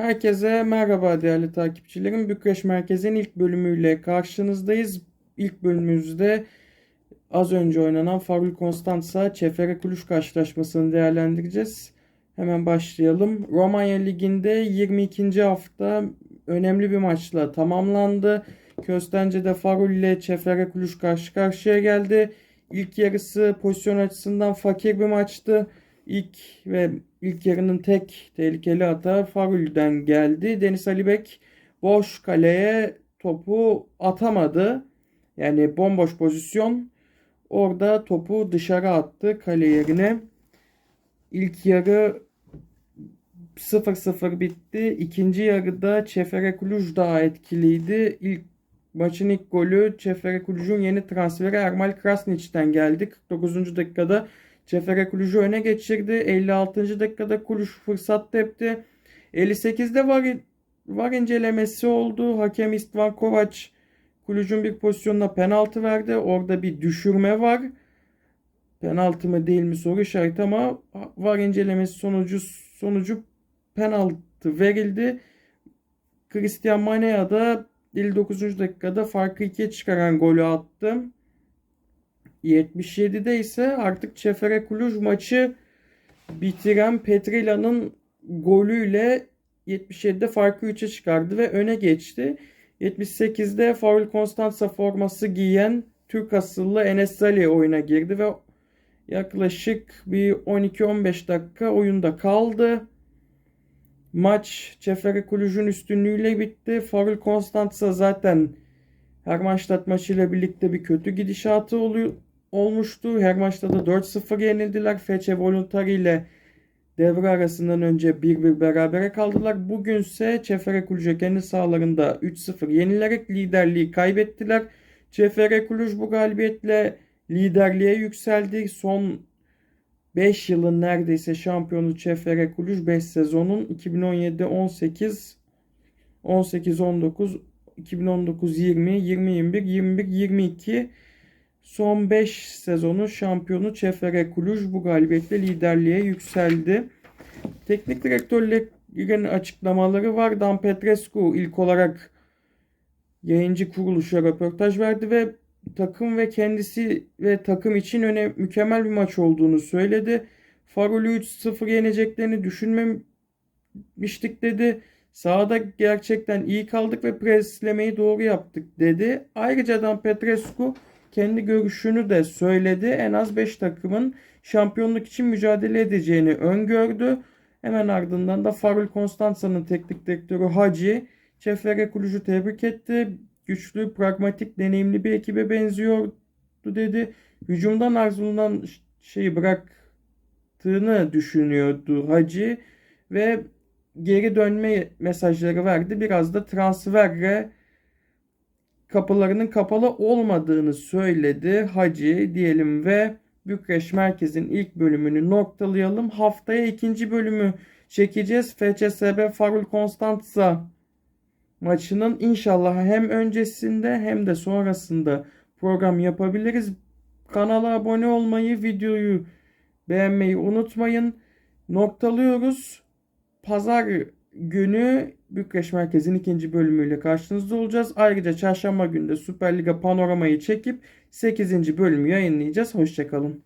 Herkese merhaba değerli takipçilerim. Bükreş Merkez'in ilk bölümüyle karşınızdayız. İlk bölümümüzde az önce oynanan Farul Konstansa Çefere Kuluş karşılaşmasını değerlendireceğiz. Hemen başlayalım. Romanya Ligi'nde 22. hafta önemli bir maçla tamamlandı. Köstence'de Farul ile Çefere Kuluş karşı karşıya geldi. İlk yarısı pozisyon açısından fakir bir maçtı. İlk ve ilk yarının tek tehlikeli hata Farul'den geldi. Deniz Alibek boş kaleye topu atamadı. Yani bomboş pozisyon. Orada topu dışarı attı kale yerine. İlk yarı 0-0 bitti. İkinci yarıda Çefere Kuluj daha etkiliydi. İlk maçın ilk golü Çefere Kuluj'un yeni transferi Ermal Krasniç'ten geldi. 49. dakikada Çefere Kuluj'u öne geçirdi. 56. dakikada Kuluj fırsat tepti. 58'de var, var incelemesi oldu. Hakem Istvan Kovac Kuluj'un bir pozisyonuna penaltı verdi. Orada bir düşürme var. Penaltı mı değil mi soru işareti ama var incelemesi sonucu sonucu penaltı verildi. Christian Manea da 59. dakikada farkı 2'ye çıkaran golü attı. 77'de ise artık Çefere Kuluj maçı bitiren Petrila'nın golüyle 77'de farkı 3'e çıkardı ve öne geçti. 78'de Faul Konstansa forması giyen Türk asıllı Enes Zali oyuna girdi ve yaklaşık bir 12-15 dakika oyunda kaldı. Maç Çefere Kuluj'un üstünlüğüyle bitti. Farul Konstansa zaten Hermannstadt maçıyla birlikte bir kötü gidişatı oluyor, olmuştu. Her maçta da 4-0 yenildiler. Fece Voluntari ile devre arasından önce 1-1 berabere kaldılar. Bugünse Çefere Kuluj'a kendi sahalarında 3-0 yenilerek liderliği kaybettiler. Çefere Kuluj bu galibiyetle liderliğe yükseldi. Son 5 yılın neredeyse şampiyonu Çefere Kuluj 5 sezonun 2017-18 18-19 2019-20 20-21 21-22 son 5 sezonu şampiyonu Çefere Kuluj bu galibiyetle liderliğe yükseldi. Teknik direktörlerin açıklamaları var. Dan Petrescu ilk olarak yayıncı kuruluşa röportaj verdi ve takım ve kendisi ve takım için öne mükemmel bir maç olduğunu söyledi. Farol'ü 3-0 yeneceklerini düşünmemiştik dedi. Sahada gerçekten iyi kaldık ve preslemeyi doğru yaptık dedi. Ayrıca Dan Petrescu kendi görüşünü de söyledi. En az 5 takımın şampiyonluk için mücadele edeceğini öngördü. Hemen ardından da Farul Konstansa'nın teknik direktörü Hacı Çefere Kuluj'u tebrik etti. Güçlü, pragmatik, deneyimli bir ekibe benziyordu dedi. Hücumdan arzulanan şeyi bıraktığını düşünüyordu Hacı ve geri dönme mesajları verdi. Biraz da transferle kapılarının kapalı olmadığını söyledi Hacı diyelim ve Bükreş Merkez'in ilk bölümünü noktalayalım. Haftaya ikinci bölümü çekeceğiz. FCSB Farul Konstanza maçının inşallah hem öncesinde hem de sonrasında program yapabiliriz. Kanala abone olmayı, videoyu beğenmeyi unutmayın. Noktalıyoruz. Pazar günü Bükreş Merkez'in ikinci bölümüyle karşınızda olacağız. Ayrıca çarşamba günü de Süper Liga panoramayı çekip 8. bölümü yayınlayacağız. Hoşçakalın.